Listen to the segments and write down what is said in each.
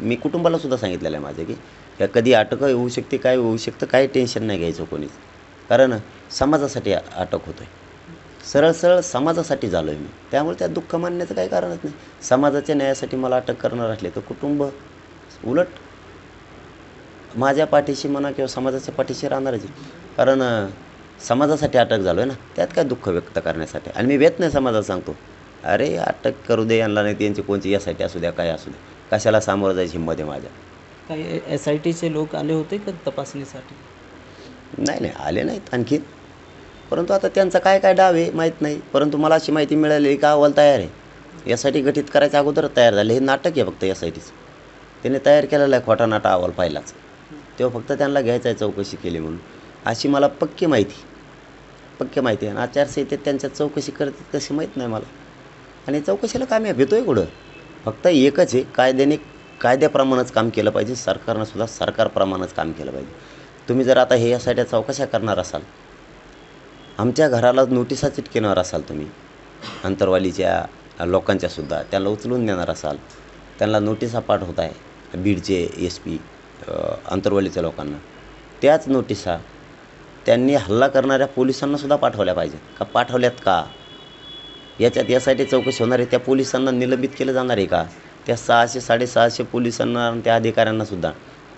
मी कुटुंबाला सुद्धा सांगितलेलं आहे माझं की या कधी अटक होऊ शकते काय होऊ शकतं काही टेन्शन नाही घ्यायचं कोणीच. कारण समाजासाठी अटक होतो आहे सरळ सरळ समाजासाठी झालो आहे मी. त्यामुळे त्यात दुःख मानण्याचं काही कारणच नाही. समाजाच्या न्यायासाठी मला अटक करणार असले तर कुटुंब उलट माझ्या पाठीशी म्हणा किंवा समाजाच्या पाठीशी राहणारच आहे. कारण समाजासाठी अटक झालो आहे ना त्यात काय दुःख व्यक्त करण्यासाठी? आणि मी वेत नाही समाजाला सांगतो. अरे अटक करू दे यांना नाही त्यांची कोणची यासाठी असू द्या काय असू द्या. कशाला सामोरं जायची हिंमत आहे माझ्या? काही एस आय टीचे लोक आले होते का तपासणीसाठी? नाही नाही आले नाहीत आणखीन परंतु आता त्यांचा काय काय डाव आहे माहीत नाही. परंतु मला अशी माहिती मिळाली का अहवाल तयार आहे. यासाठी गठीत करायच्या अगोदर तयार झाले. हे नाटक आहे फक्त यासाठीच त्याने तयार केलेला आहे खोटा नाटा अहवाल पहिलाच. तेव्हा फक्त त्यांना घ्यायचा आहे चौकशी केली म्हणून. अशी मला पक्की माहिती पक्की माहिती आहे. आणि आचारसंहितेत त्यांच्या चौकशी करते तशी माहीत नाही मला. आणि चौकशीला कामयाब आहे. कुठं? फक्त एकच आहे कायद्याने कायद्याप्रमाणेच काम केलं पाहिजे. सरकारनं सुद्धा सरकारप्रमाणेच काम केलं पाहिजे. तुम्ही जर आता हे यासाठी चौकशा करणार असाल आमच्या घराला नोटिसा चिटकेणार असाल तुम्ही अंतरवालीच्या लोकांच्यासुद्धा त्यांना उचलून देणार असाल त्यांना नोटिसा पाठवत आहे बीडचे एस पी अंतरवालीच्या लोकांना. त्याच नोटिसा त्यांनी हल्ला करणाऱ्या पोलिसांनासुद्धा पाठवल्या पाहिजेत. का पाठवल्यात का? याच्यात यासाठी चौकशी होणार आहे. त्या पोलिसांना निलंबित केलं जाणार आहे का? त्या सहाशे साडेसहाशे पोलिसांना आणि त्या अधिकाऱ्यांनासुद्धा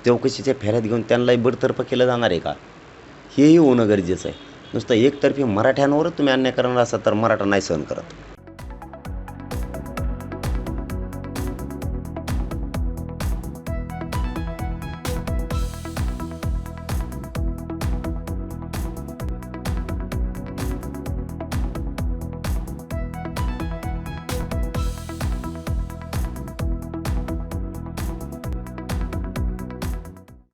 चौकशीच्या फेऱ्यात घेऊन त्यांनाही बडतर्फ केलं जाणार आहे का? हेही होणं गरजेचं आहे. नुसतं एकतर्फी मराठ्यांवरच तुम्ही अन्याय करणार असाल तर मराठा नाही सहन करत.